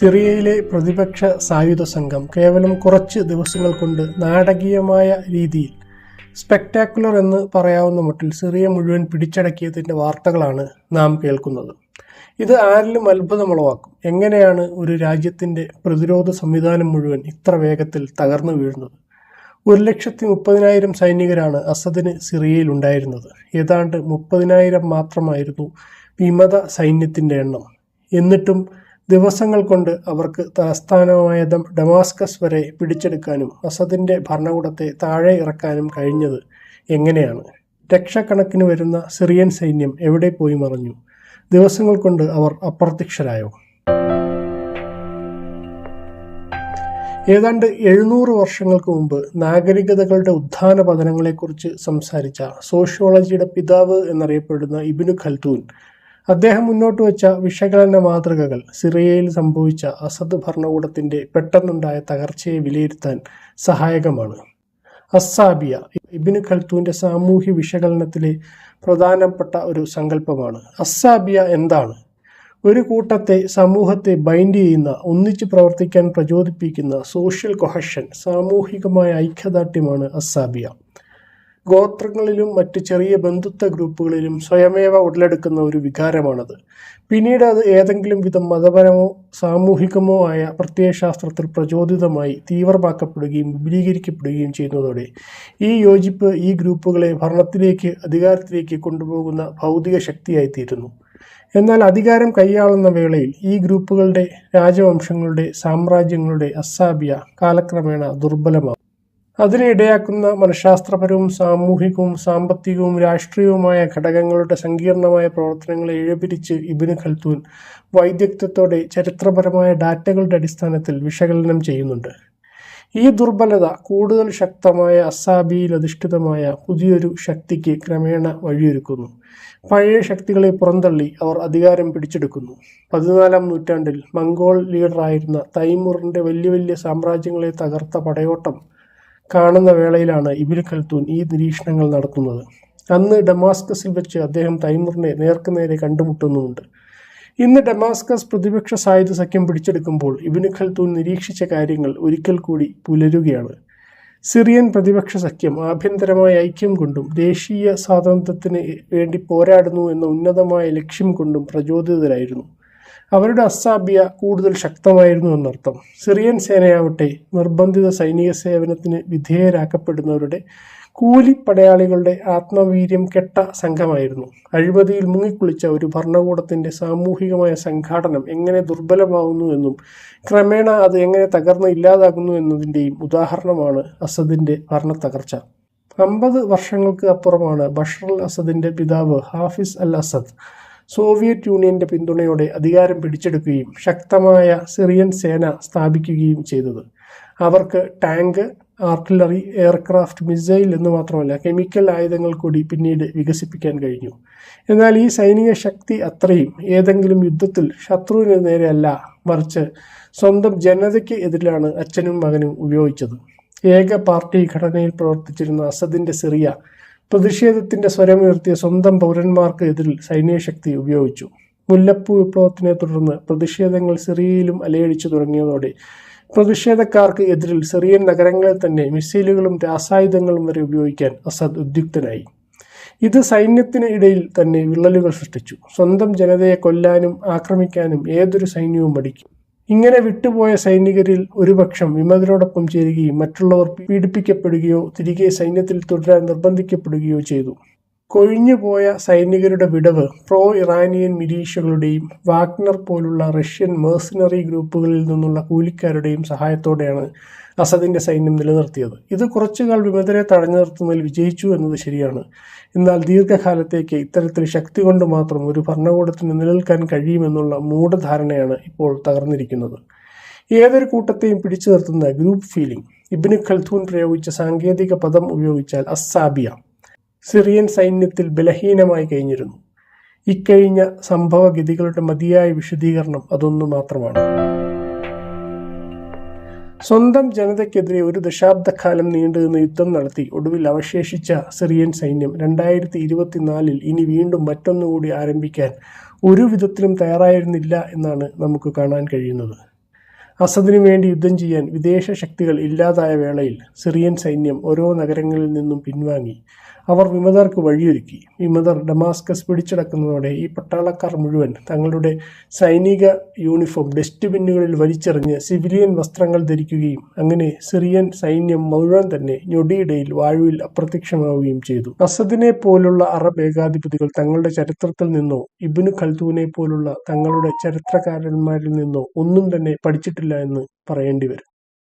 സിറിയയിലെ പ്രതിപക്ഷ സായുധ സംഘം കേവലം കുറച്ച് ദിവസങ്ങൾ കൊണ്ട് നാടകീയമായ രീതിയിൽ സ്പെക്ടാക്കുലർ എന്ന് പറയാവുന്ന മട്ടിൽ സിറിയ മുഴുവൻ പിടിച്ചടക്കിയതിന്റെ വാർത്തകളാണ് നാം കേൾക്കുന്നത്. ഇത് ആരിലും അത്ഭുതമുളവാക്കും. എങ്ങനെയാണ് ഒരു രാജ്യത്തിന്റെ പ്രതിരോധ സംവിധാനം മുഴുവൻ ഇത്ര വേഗത്തിൽ തകർന്നു വീഴുന്നത്? ഒരു ലക്ഷത്തി മുപ്പതിനായിരം സൈനികരാണ് അസദിന് സിറിയയിൽ ഉണ്ടായിരുന്നത്. ഏതാണ്ട് മുപ്പതിനായിരം മാത്രമായിരുന്നു വിമത സൈന്യത്തിന്റെ എണ്ണം. എന്നിട്ടും ദിവസങ്ങൾ കൊണ്ട് അവർക്ക് തലസ്ഥാനമായ ഡമാസ്കസ് വരെ പിടിച്ചെടുക്കാനും അസദിന്റെ ഭരണകൂടത്തെ താഴെ ഇറക്കാനും കഴിഞ്ഞത് എങ്ങനെയാണ്? ലക്ഷക്കണക്കിന് വരുന്ന സിറിയൻ സൈന്യം എവിടെ പോയി മറഞ്ഞു? ദിവസങ്ങൾ കൊണ്ട് അവർ അപ്രത്യക്ഷരായോ? ഏതാണ്ട് എഴുന്നൂറ് വർഷങ്ങൾക്ക് മുമ്പ് നാഗരികതകളുടെ ഉത്ഥാന പതനങ്ങളെക്കുറിച്ച് സംസാരിച്ച സോഷ്യോളജിയുടെ പിതാവ് എന്നറിയപ്പെടുന്ന ഇബിനു ഖൽത്തൂൻ അദ്ദേഹം മുന്നോട്ട് വെച്ച വിശകലന മാതൃകകൾ സിറിയയിൽ സംഭവിച്ച അസദ് ഭരണകൂടത്തിന്റെ പെട്ടെന്നുണ്ടായ തകർച്ചയെ വിലയിരുത്താൻ സഹായകമാണ്. അസ്സാബിയ ഇബിന് ഖൽത്തൂന്റെ സാമൂഹ്യ വിശകലനത്തിലെ പ്രധാനപ്പെട്ട ഒരു സങ്കല്പമാണ്. അസ്സാബിയ എന്താണ്? ഒരു കൂട്ടത്തെ സമൂഹത്തെ ബൈൻഡ് ചെയ്യുന്ന ഒന്നിച്ച് പ്രവർത്തിക്കാൻ പ്രചോദിപ്പിക്കുന്ന സോഷ്യൽ കൊഹഷൻ സാമൂഹികമായ ഐക്യദാർഢ്യമാണ് അസാബിയ ഗോത്രങ്ങളിലും മറ്റ് ചെറിയ ബന്ധുത്വ ഗ്രൂപ്പുകളിലും സ്വയമേവ ഉടലെടുക്കുന്ന ഒരു വികാരമാണത്. പിന്നീട് അത് ഏതെങ്കിലും വിധം മതപരമോ സാമൂഹികമോ ആയ പ്രത്യയശാസ്ത്രത്തിൽ പ്രചോദിതമായി തീവ്രമാക്കപ്പെടുകയും വിപുലീകരിക്കപ്പെടുകയും ചെയ്യുന്നതോടെ ഈ യോജിപ്പ് ഈ ഗ്രൂപ്പുകളെ ഭരണത്തിലേക്ക് അധികാരത്തിലേക്ക് കൊണ്ടുപോകുന്ന ഭൗതിക ശക്തിയായിത്തീരുന്നു. എന്നാൽ അധികാരം കൈയാളുന്ന വേളയിൽ ഈ ഗ്രൂപ്പുകളുടെ രാജവംശങ്ങളുടെ സാമ്രാജ്യങ്ങളുടെ അസാബിയ കാലക്രമേണ ദുർബലമാകും അതിനെ ഇടയാക്കുന്ന മനഃശാസ്ത്രപരവും സാമൂഹികവും സാമ്പത്തികവും രാഷ്ട്രീയവുമായ ഘടകങ്ങളുടെ സങ്കീർണമായ പ്രവർത്തനങ്ങളെ ഇഴപിരിച്ച് ഇബിന് ഖൽത്തൂൻ വൈദഗ്ധ്യത്തോടെ ചരിത്രപരമായ ഡാറ്റകളുടെ അടിസ്ഥാനത്തിൽ വിശകലനം ചെയ്യുന്നുണ്ട്. ഈ ദുർബലത കൂടുതൽ ശക്തമായ അസാബിയിൽ അധിഷ്ഠിതമായ പുതിയൊരു ശക്തിക്ക് ക്രമേണ വഴിയൊരുക്കുന്നു. പഴയ ശക്തികളെ പുറന്തള്ളി അവർ അധികാരം പിടിച്ചെടുക്കുന്നു. പതിനാലാം നൂറ്റാണ്ടിൽ മംഗോൾ ലീഡറായിരുന്ന തൈമൂറിന്റെ വലിയ വലിയ സാമ്രാജ്യങ്ങളെ തകർത്ത പടയോട്ടം കാണുന്ന വേളയിലാണ് ഇബിൻ ഖൽത്തൂൻ ഈ നിരീക്ഷണങ്ങൾ നടത്തുന്നത്. അന്ന് ഡമാസ്കസിൽ വെച്ച് അദ്ദേഹം തൈമൂറിനെ നേർക്കുനേരെ കണ്ടുമുട്ടുന്നുമുണ്ട്. ഇന്ന് ഡമാസ്കസ് പ്രതിപക്ഷ സായുധ സഖ്യം പിടിച്ചെടുക്കുമ്പോൾ ഇബിന് ഖൽത്തൂൻ നിരീക്ഷിച്ച കാര്യങ്ങൾ ഒരിക്കൽ കൂടി പുലരുകയാണ്. സിറിയൻ പ്രതിപക്ഷ സഖ്യം ആഭ്യന്തരമായ ഐക്യം കൊണ്ടും ദേശീയ സ്വാതന്ത്ര്യത്തിന് വേണ്ടി പോരാടുന്നു എന്ന ഉന്നതമായ ലക്ഷ്യം കൊണ്ടും പ്രചോദിതരായിരുന്നു. അവരുടെ അസാബിയ കൂടുതൽ ശക്തമായിരുന്നു എന്നർത്ഥം. സിറിയൻ സേനയാവട്ടെ നിർബന്ധിത സൈനിക സേവനത്തിന് വിധേയരാക്കപ്പെടുന്നവരുടെ കൂലിപ്പടയാളികളുടെ ആത്മവീര്യം കെട്ട സംഘമായിരുന്നു. അഴിമതിയിൽ മുങ്ങിക്കുളിച്ച ഒരു ഭരണകൂടത്തിന്റെ സാമൂഹികമായ സംഘാടനം എങ്ങനെ ദുർബലമാവുന്നു എന്നും ക്രമേണ അത് എങ്ങനെ തകർന്ന് ഇല്ലാതാകുന്നു എന്നതിന്റെയും ഉദാഹരണമാണ് അസദിന്റെ ഭരണത്തകർച്ച. അമ്പത് വർഷങ്ങൾക്ക് അപ്പുറമാണ് ബഷർ അൽ അസദിന്റെ പിതാവ് ഹാഫിസ് അൽ അസദ് സോവിയറ്റ് യൂണിയന്റെ പിന്തുണയോടെ അധികാരം പിടിച്ചെടുക്കുകയും ശക്തമായ സിറിയൻ സേന സ്ഥാപിക്കുകയും ചെയ്തത്. അവർക്ക് ടാങ്ക് ആർട്ടിലറി എയർക്രാഫ്റ്റ് മിസൈൽ എന്ന് മാത്രമല്ല കെമിക്കൽ ആയുധങ്ങൾ കൂടി പിന്നീട് വികസിപ്പിക്കാൻ കഴിഞ്ഞു. എന്നാൽ ഈ സൈനിക ശക്തി അത്രയും ഏതെങ്കിലും യുദ്ധത്തിൽ ശത്രുവിന് നേരെയല്ല മറിച്ച് സ്വന്തം ജനതയ്ക്ക് എതിരിലാണ് അച്ഛനും മകനും ഉപയോഗിച്ചത്. ഏക പാർട്ടി ഘടനയിൽ പ്രവർത്തിച്ചിരുന്ന അസദിന്റെ സിറിയ പ്രതിഷേധത്തിന്റെ സ്വരമുയർത്തിയ സ്വന്തം പൗരന്മാർക്ക് എതിരിൽ സൈന്യശക്തി ഉപയോഗിച്ചു. മുല്ലപ്പൂ വിപ്ലവത്തിനെ തുടർന്ന് പ്രതിഷേധങ്ങൾ സിറിയയിലും അലയടിച്ചു തുടങ്ങിയതോടെ പ്രതിഷേധക്കാർക്ക് എതിരിൽ സിറിയൻ നഗരങ്ങളിൽ തന്നെ മിസൈലുകളും രാസായുധങ്ങളും വരെ ഉപയോഗിക്കാൻ അസദ് ഉദ്യുക്തനായി. ഇത് സൈന്യത്തിന് ഇടയിൽ തന്നെ വിള്ളലുകൾ സൃഷ്ടിച്ചു. സ്വന്തം ജനതയെ കൊല്ലാനും ആക്രമിക്കാനും ഏതൊരു സൈന്യവും മടിക്കും. ഇങ്ങനെ വിട്ടുപോയ സൈനികരിൽ ഒരുപക്ഷം വിമതരോടൊപ്പം ചേരുകയും മറ്റുള്ളവർ പീഡിപ്പിക്കപ്പെടുകയോ തിരികെ സൈന്യത്തിൽ തുടരാൻ നിർബന്ധിക്കപ്പെടുകയോ ചെയ്തു. കൊഴിഞ്ഞുപോയ സൈനികരുടെ വിടവ് പ്രോ ഇറാനിയൻ മിലീഷ്യകളുടെയും വാഗ്നർ പോലുള്ള റഷ്യൻ മേഴ്സിനറി ഗ്രൂപ്പുകളിൽ നിന്നുള്ള കൂലിക്കാരുടെയും സഹായത്തോടെയാണ് അസദിന്റെ സൈന്യം നിലനിർത്തിയത്. ഇത് കുറച്ചുകാൽ വിമതരെ തടഞ്ഞു നിർത്തുന്നതിൽ വിജയിച്ചു എന്നത് ശരിയാണ്. എന്നാൽ ദീർഘകാലത്തേക്ക് ഇത്തരത്തിൽ ശക്തി കൊണ്ട് മാത്രം ഒരു ഭരണകൂടത്തിന് നിലനിൽക്കാൻ കഴിയുമെന്നുള്ള മൂഢധാരണയാണ് ഇപ്പോൾ തകർന്നിരിക്കുന്നത്. ഏതൊരു കൂട്ടത്തെയും പിടിച്ചു നിർത്തുന്ന ഗ്രൂപ്പ് ഫീലിംഗ്. ഇബിന് ഖൽത്തൂൻ പ്രയോഗിച്ച സാങ്കേതിക പദം ഉപയോഗിച്ചാൽ അസാബിയ സിറിയൻ സൈന്യത്തിൽ ബലഹീനമായി കഴിഞ്ഞിരുന്നു. ഇക്കഴിഞ്ഞ സംഭവഗതികളുടെ മതിയായ വിശദീകരണം അതൊന്നു മാത്രമാണ്. സ്വന്തം ജനതയ്ക്കെതിരെ ഒരു ദശാബ്ദക്കാലം നീണ്ടുനിന്ന യുദ്ധം നടത്തി ഒടുവിൽ അവശേഷിച്ച സിറിയൻ സൈന്യം രണ്ടായിരത്തി ഇരുപത്തിനാലിൽ ഇനി വീണ്ടും മറ്റൊന്നുകൂടി ആരംഭിക്കാൻ ഒരു വിധത്തിലും തയ്യാറായിരുന്നില്ല എന്നാണ് നമുക്ക് കാണാൻ കഴിയുന്നത്. അസദിനു വേണ്ടി യുദ്ധം ചെയ്യാൻ വിദേശ ശക്തികൾ ഇല്ലാതായ വേളയിൽ സിറിയൻ സൈന്യം ഓരോ നഗരങ്ങളിൽ നിന്നും പിൻവാങ്ങി. അവർ വിമതർക്ക് വഴിയൊരുക്കി. വിമതർ ഡമാസ്കസ് പിടിച്ചടക്കുന്നതോടെ ഈ പട്ടാളക്കാർ മുഴുവൻ തങ്ങളുടെ സൈനിക യൂണിഫോം ഡസ്റ്റ്ബിന്നുകളിൽ വലിച്ചെറിഞ്ഞ് സിവിലിയൻ വസ്ത്രങ്ങൾ ധരിക്കുകയും അങ്ങനെ സിറിയൻ സൈന്യം മുഴുവൻ തന്നെ ഞൊടിയിടയിൽ വാഴുവിൽ അപ്രത്യക്ഷമാവുകയും ചെയ്തു. അസദിനെ പോലുള്ള അറബ് ഏകാധിപതികൾ തങ്ങളുടെ ചരിത്രത്തിൽ നിന്നോ ഇബിനു ഖൽദൂനെ പോലുള്ള തങ്ങളുടെ ചരിത്രകാരന്മാരിൽ നിന്നോ ഒന്നും തന്നെ പഠിച്ചിട്ടില്ല എന്ന് പറയേണ്ടി വരും